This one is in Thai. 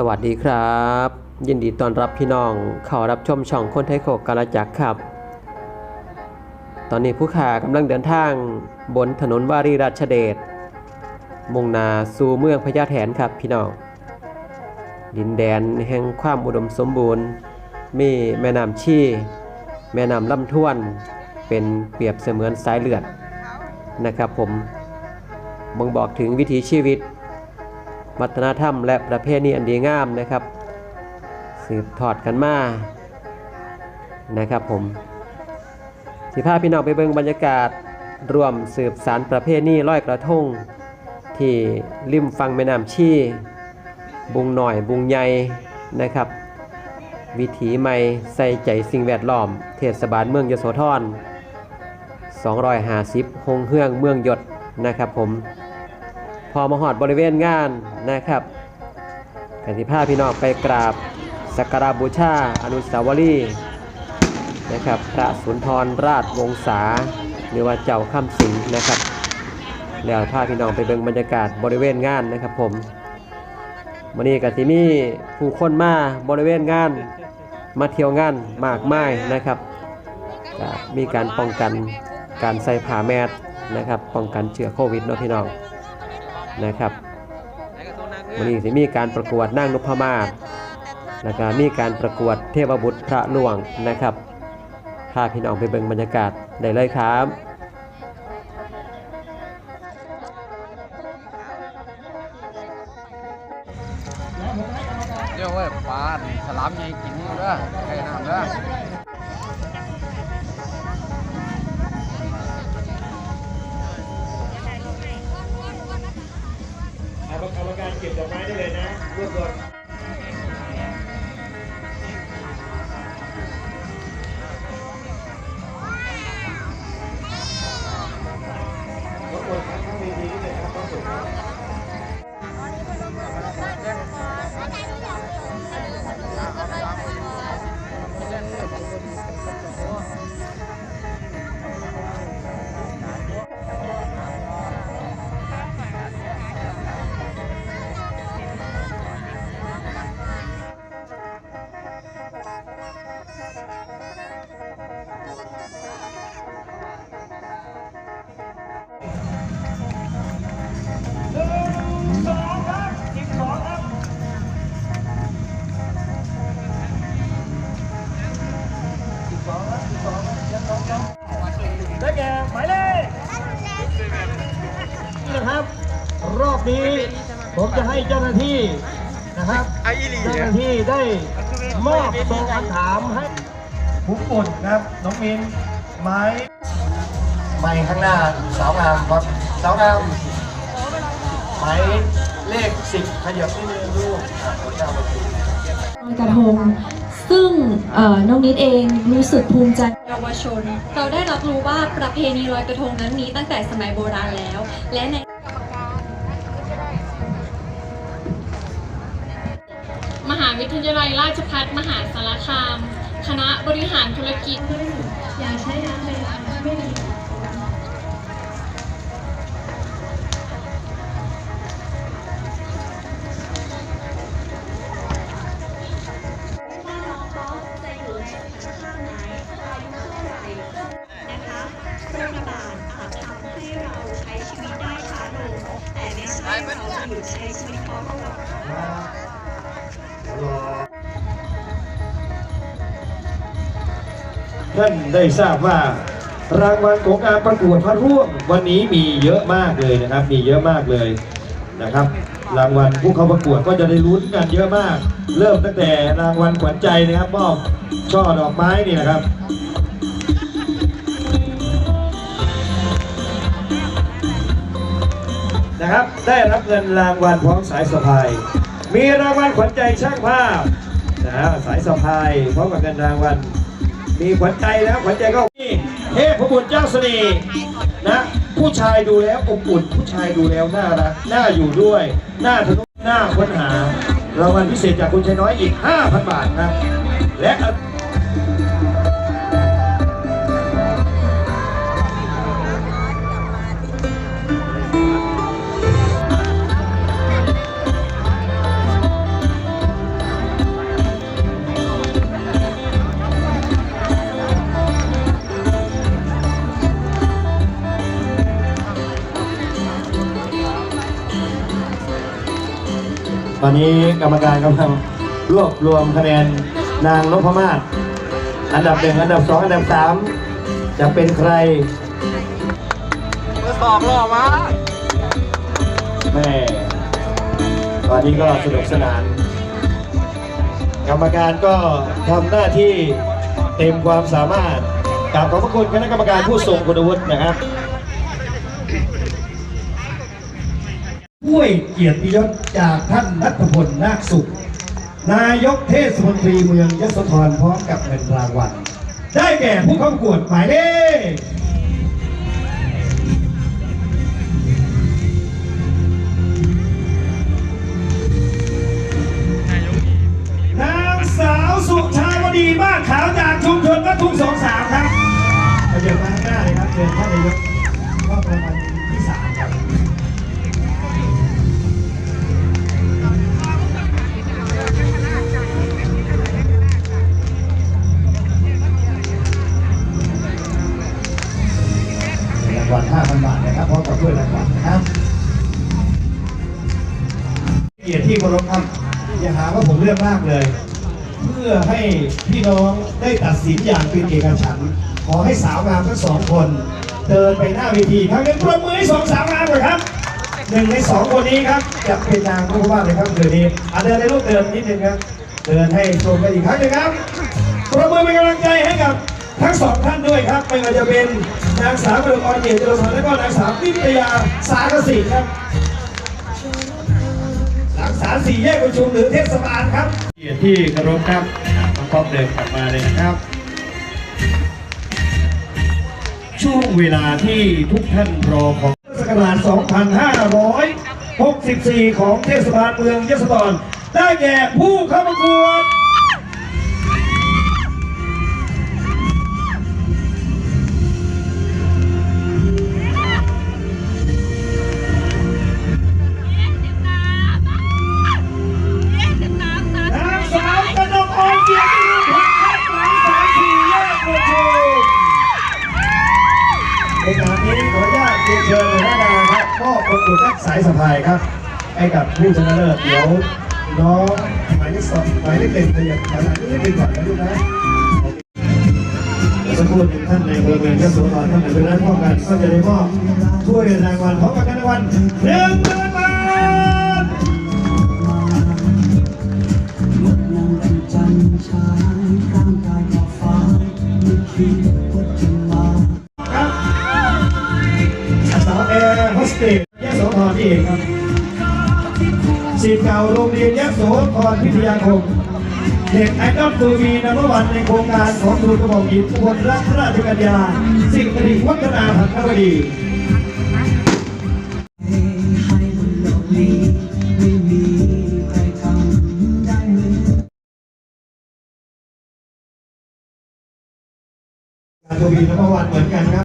สวัสดีครับ ยินดีต้อนรับพี่น้องเข้ารับชมช่องคนไทยโขกกาลจักครับ ตอนนี้ผู้ขากำลังเดินทางบนถนนวารีราชเดชมุ่งหนาสู่เมืองพญาแถนครับพี่น้อง ดินแดนแห่งความอุดมสมบูรณ์ มีแม่น้ำชี่ แม่น้ำลำท่วน เป็นเปรียบเสมือนสายเลือดนะครับผมบ่งบอกถึงวิถีชีวิต วัฒนธรรม และประเพณีอันดีงามนะครับ สืบทอดกันมานะครับผมสิพาพี่น้องไปเบิ่งบรรยากาศรวมสืบสารประเพณีลอยกระทง ที่ริมฝั่งแม่น้ำชีบุงหน่อยบุงใหญ่นะครับ วิถีใหม่ใส่ใจสิ่งแวดล้อม เทศบาลเมืองยโสธร250หงเฮืองเมืองยศนะครับผม พอมาหอดบริเวณงานนะครับกันที่พาพี่น้องไปกราบสักการบูชาอนุสาวรีย์นะครับพระสุนทรราชวงศาหรือว่าเจ้าข้ามสิงนะครับ แล้วพาพี่น้องไปเบิ่งบรรยากาศบริเวณงานนะครับผมวันนี้กับที่มีผู้คนมาบริเวณงานมาเที่ยวงานมากมายนะครับมีการป้องกันการใส่ผ้าแมสนะครับ ป้องกันเชื้อโควิดเนาะพี่น้อง นะครับวันนี้จะมีการประกวดนางนพมาศแล้วก็มีการประกวดเทพบุตรพระหลวงนะครับพาพี่น้องไปเบิ่งบรรยากาศได้เลยครับเรียกว่าปลาฉลามใหญ่กินอยู่เด้อใครน้ำเด้อ นี้ ผมจะให้เจ้าหน้าที่นะครับเจ้าหน้าที่ได้มอบตรงคำถามให้ผู้ปุ่นครับน้องมินไม้ไม้ข้างหน้าสาวงามครับสาวงามหมายเลขสิบขยับนิดนึงลูกอะขอเจ้ามาสิลอยกระทงซึ่งเอ่อน้องนิดเองรู้สึกภูมิใจเยาวชน เราได้รับรู้ว่าประเพณีลอยกระทงนั้นมีตั้งแต่สมัยโบราณแล้ว และใน วิทยาลัยราชภัฏมหาสารคาม คณะบริหารธุรกิจ อย่าใช้น้ำในทางที่ไม่ดี ท่านได้ทราบว่ารางวัลของการประกวดพระร่วงวันนี้มีเยอะมากเลยนะครับ มีเยอะมากเลยนะครับ รางวัลผู้เข้าประกวดก็จะได้ลุ้นกันเยอะมาก เริ่มตั้งแต่รางวัลขวัญใจนะครับมอบช่อดอกไม้นี่นะครับนะครับ ได้รับเงินรางวัลพร้อมสายสะพาย มีรางวัลขวัญใจช่างภาพนะฮะสายสะพายพร้อมกับเงินรางวัล มีขวัญใจแล้วขวัญใจก็นี่เทพบุตรเจ้าเสน่ห์นะ ผู้ชายดูแล้วอบอุ่นผู้ชายดูแล้วน่ารักน่าอยู่ด้วยน่าทนุน่าค้นหารางวัลพิเศษจากคุณชายน้อยอีก 5,000 บาทนะและ ตอนนี้กรรมการกำลังรวบรวมคะแนนนางนพมาศอันดับหนึ่งอันดับสองอันดับสามจะเป็นใครเบอร์สองหล่อมาแม่ตอนนี้ก็สนุกสนาน กรรมการก็ทำหน้าที่เต็มความสามารถกราบขอบพระคุณคณะกรรมการผู้ทรงคุณวุฒินะครับ ผู้เกียรติยศจากท่านนัทพลนาคสุข นายกเทศมนตรีเมืองยโสธรพร้อมกับเงินรางวัล ได้แก่ผู้เข้าประกวดหมายเลขนางสาวสุชาวดีมากขาวจากชุมชนวัดทุ่งสองสามครับขยับมาข้างหน้าเลยครับเชิญท่านนายก กียรติที่เคารพครับอย่าหาว่าผมเลือกมากเลย เพื่อให้พี่น้องได้ตัดสินอย่างเป็นเอกฉันท์ขอให้สาวงามทั้งสองคน เดินไปหน้าเวทีครั้งหนึ่งปรบมือให้สองสาวงามเลยครับหนึ่งในสองคนนี้ครับจะเป็นนางผู้ว่าเลยครับคืนนี้อะเดินในรูปเดินนิดนึงครับเดินให้ชมกันอีกครั้งหนึ่งครับปรบมือเป็นกำลังใจให้กับทั้งสองท่านด้วยครับไม่ว่าจะเป็นนางสาวกระดกอ่อนเกียรติจริญพันและก็นางสาวนิตยาสารสิทธิ์ครับ สารสี่แยกประชุมหรือเทศบาลครับเกียรติที่กระรพครับต้องป๊อปเดินกลับมาเลยนะครับ ช่วงเวลาที่ทุกท่านรอของสกราช2564 ของเทศบาลเมืองยโสธรได้แก่ผู้เข้าประกวด มอบมงกุฎสายสะพายครับให้กับผู้ชนะเลิศเดี๋ยวน้องหมายเลขสองหมายเลขหนึ่งจะอย่างหมายเลขหนึ่งก่อนนะลูกนะสักครู่หนึ่งท่านในพลเมืองยโสธรท่านไหนเป็นร้านพ่อกันก็จะได้มอบถ้วยรางวัลพร้อมกับเงินรางวัลหนึ่งพันบาทงดงามดังจันทร์ฉายร่างกายขอบฟ้าไม่คิดว่าจะ เองครับศิษย์เก่าโรงเรียนยโสธรพิทยาคมเด็กไอดอลตัวมีนัมวันในโครงการของทูลกระบอกหญิงอุบลรัตนราชกัญญาสิ่งประดิษฐ์วัฒนาพันธวดีให้บนโลกนี้ไม่มีใครทำได้เหมือนการทวีนัมวันเหมือนกันครับ